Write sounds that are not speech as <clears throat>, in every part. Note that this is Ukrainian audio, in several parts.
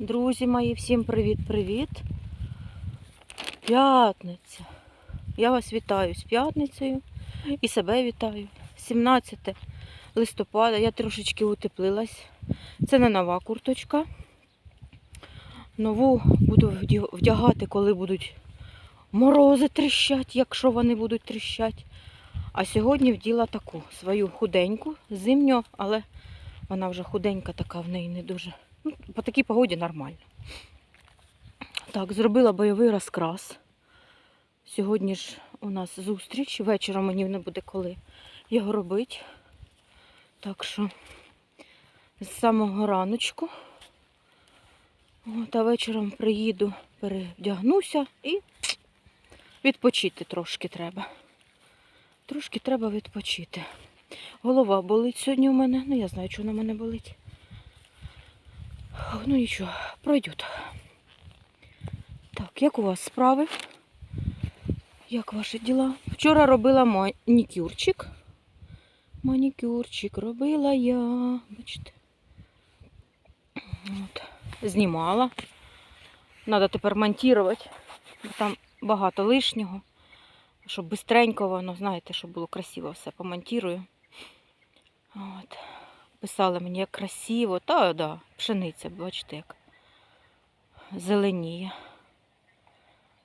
Друзі мої, всім привіт-привіт. П'ятниця. Я вас вітаю з п'ятницею і себе вітаю. 17 листопада. Я трошечки утеплилась. Це не нова курточка. Нову буду вдягати, коли будуть морози тріщать, якщо вони будуть тріщать. А сьогодні вділа таку свою худеньку, зимню, але вона вже худенька така в неї не дуже. Ну, по такій погоді нормально. Так, зробила бойовий розкрас. Сьогодні ж у нас зустріч. Вечором мені не буде коли його робити. Так що з самого раночку. От, а вечором приїду, перевдягнуся і відпочити трошки треба. Трошки треба відпочити. Голова болить сьогодні у мене. Ну, я знаю, що вона мене болить. Ну нічого, пройдет. Так, як у вас справи? Як ваші діла? Вчора робила манікюрчик. Манікюрчик робила я. Бачите. От. Знімала. Надо тепер монтувати. Там багато лишнього. Щоб бистренько воно, знаєте, щоб було красиво все помонтірую. От. Писали мені, як красиво. Та да, пшениця, бачите, як зеленіє.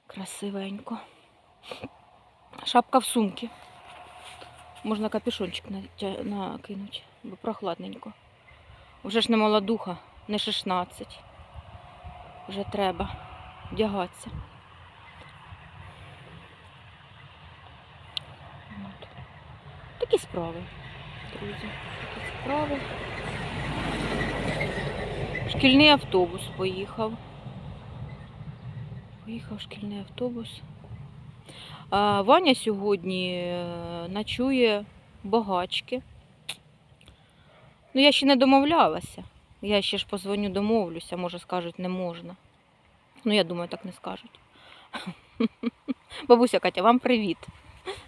Красивенько. Шапка в сумці. Можна капюшончик накинути, бо прохладненько. Вже ж не молодуха, не 16. Вже треба вдягатися. Такі справи, друзі. Справи. Шкільний автобус поїхав. Поїхав шкільний автобус. Ваня сьогодні е, ночує багачки. Ну, я ще не домовлялася. Я ще ж позвоню, домовлюся, може скажуть, не можна. Ну, я думаю, так не скажуть. <laughs> Бабуся Катя, вам привіт.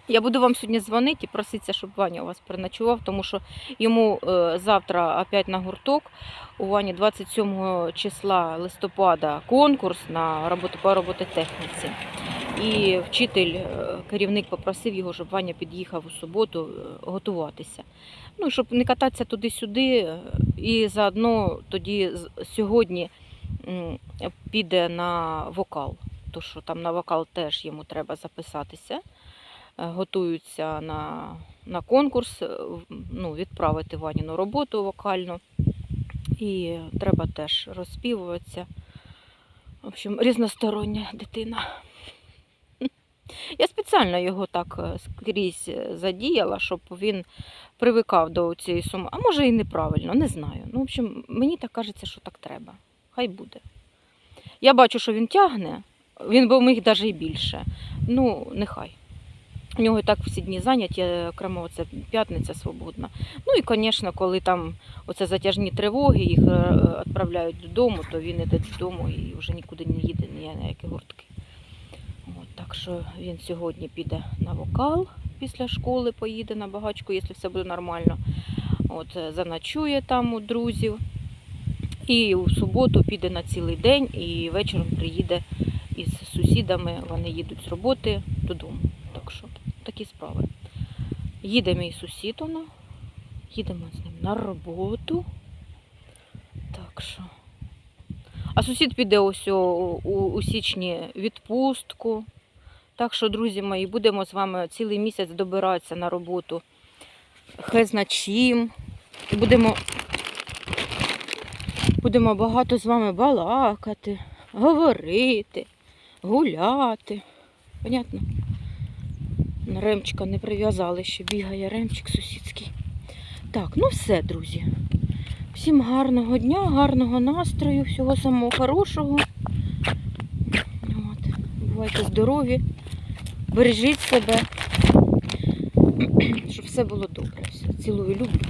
Я буду вам сьогодні дзвонити і проситися, щоб Ваня у вас переночував, тому що йому е, завтра опять на гурток. У Вані 27 числа листопада конкурс на роботу по робототехніці. І вчитель, е, керівник попросив його, щоб Ваня під'їхав у суботу е, готуватися. Ну, щоб не кататися туди-сюди, і заодно тоді сьогодні піде на вокал. То що там на вокал теж йому треба записатися. Е, Готуються на, на конкурс, е, ну, відправити Ваніну роботу вокальну. І треба теж розспівуватися. В общем, різностороння дитина. Я спеціально його так е, скрізь задіяла, щоб він привикав до цієї суми. А може і неправильно, не знаю. Ну, в общем, мені так кажеться, що так треба. Хай буде. Я бачу, що він тягне, він би міг навіть і більше. Ну, нехай. У нього і так всі дні зайняті, окремо це п'ятниця свободна. Ну і, звісно, коли там оце затяжні тривоги, їх е, відправляють додому, то він іде додому і вже нікуди не їде ні на які гуртки. От, так що він сьогодні піде на вокал після школи, поїде на багачку, якщо все буде нормально. От, е, заночує там у друзів. І у суботу піде на цілий день і вечором приїде із сусідами. Вони їдуть з роботи додому. Такі справи. Їде мій сусід, воно. Їдемо з ним на роботу. Так що. А сусід піде ось у, у, у січні відпустку. Так що, друзі мої, будемо з вами цілий місяць добиратися на роботу. Хай значим. Будемо, будемо багато з вами балакати, говорити, гуляти. Понятно? Ремчика не прив'язали, ще бігає ремчик сусідський. Так, ну все, друзі. Всім гарного дня, гарного настрою, всього самого хорошого. От. Бувайте здорові, бережіть себе, <clears throat> щоб все було добре. Все. Цілую, люблю.